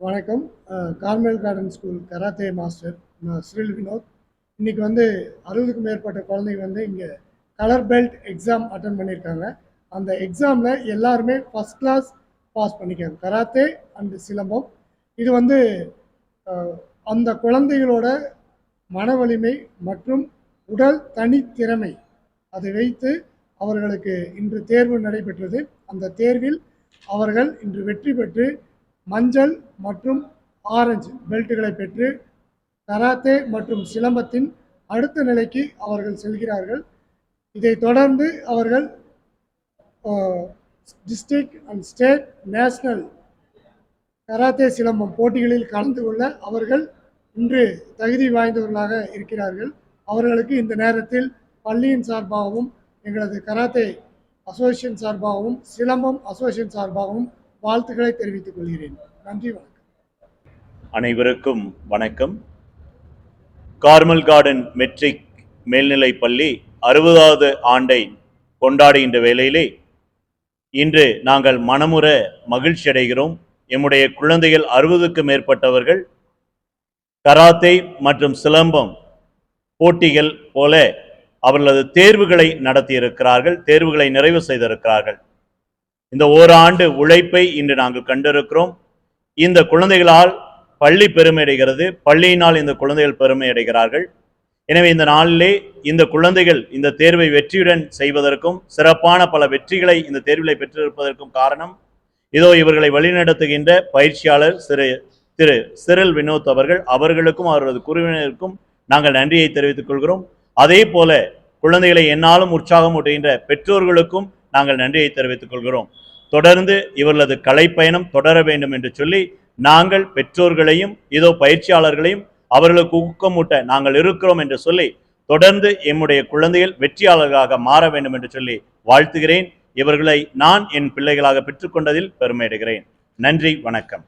வணக்கம். Carmel Carmel garden school karate master நான் ஸ்ரில் வினோத் இன்றைக்கி வந்து அறுபதுக்கும் மேற்பட்ட குழந்தைங்க வந்து இங்கே கலர் பெல்ட் எக்ஸாம் அட்டன் பண்ணியிருக்காங்க. அந்த எக்ஸாமில் எல்லாருமே ஃபஸ்ட் கிளாஸ் பாஸ் பண்ணிக்காங்க கராத்தே அண்டு சிலம்பம் இது வந்து அந்த குழந்தைகளோட மன வலிமை மற்றும் உடல் தனித்திறமை அதை வைத்து அவர்களுக்கு இன்று தேர்வு நடைபெற்றது. அந்த தேர்வில் அவர்கள் இன்று வெற்றி பெற்று மஞ்சள் மற்றும் ஆரஞ்சு பெல்ட்டுகளை பெற்று கராத்தே மற்றும் சிலம்பத்தின் அடுத்த நிலைக்கு அவர்கள் செல்கிறார்கள். இதைத் தொடர்ந்து அவர்கள் district and state national karate Silambam போட்டிகளில் கலந்து கொள்ள அவர்கள் இன்று தகுதி வாய்ந்தவர்களாக இருக்கிறார்கள். அவர்களுக்கு இந்த நேரத்தில் பள்ளியின் சார்பாகவும் எங்களது கராத்தே அசோசியேஷன் சார்பாகவும் சிலம்பம் அசோசியேஷன் சார்பாகவும் வாழ்த்துக்களை தெரிவித்துக் கொள்கிறேன். நன்றி வணக்கம். அனைவருக்கும் வணக்கம். கார்மல் கார்டன் மெட்ரிக் மேல்நிலைப் பள்ளி அறுபதாவது ஆண்டை கொண்டாடுகின்ற வேளையிலே இன்று நாங்கள் மனமுற மகிழ்ச்சி அடைகிறோம். எம்முடைய குழந்தைகள் அறுபதுக்கு மேற்பட்டவர்கள் கராத்தே மற்றும் சிலம்பம் போட்டிகள் போல அவர்களது தேர்வுகளை நடத்தியிருக்கிறார்கள். தேர்வுகளை நிறைவு செய்திருக்கிறார்கள். இந்த ஓராண்டு உழைப்பை இன்று நாங்கள் கண்டிருக்கிறோம். இந்த குழந்தைகளால் பள்ளி பெருமை அடைகிறது. பள்ளியினால் இந்த குழந்தைகள் பெருமை அடைகிறார்கள். எனவே இந்த நாளிலே இந்த குழந்தைகள் இந்த தேர்வை வெற்றியுடன் செய்வதற்கும் சிறப்பான பல வெற்றிகளை இந்த தேர்விலை பெற்றிருப்பதற்கும் காரணம் இதோ இவர்களை வழிநடத்துகின்ற பயிற்சியாளர் சிறு திரு சிறில் வினோத் அவர்கள். அவர்களுக்கும் அவரது குழுவினருக்கும் நாங்கள் நன்றியை தெரிவித்துக் கொள்கிறோம். அதே போல குழந்தைகளை என்னாலும் உற்சாகமூட்டுகின்ற பெற்றோர்களுக்கும் நாங்கள் நன்றியை தெரிவித்துக் கொள்கிறோம். தொடர்ந்து இவர்களது கலைப்பயணம் தொடர வேண்டும் என்று சொல்லி நாங்கள் பெற்றோர்களையும் இதோ பயிற்சியாளர்களையும் அவர்களுக்கு ஊக்கமூட்ட நாங்கள் இருக்கிறோம் என்று சொல்லி தொடர்ந்து எம்முடைய குழந்தைகள் வெற்றியாளர்களாக மாற வேண்டும் என்று சொல்லி வாழ்த்துகிறேன். இவர்களை நான் என் பிள்ளைகளாக பெற்றுக்கொண்டதில் பெருமையிடுகிறேன். நன்றி வணக்கம்.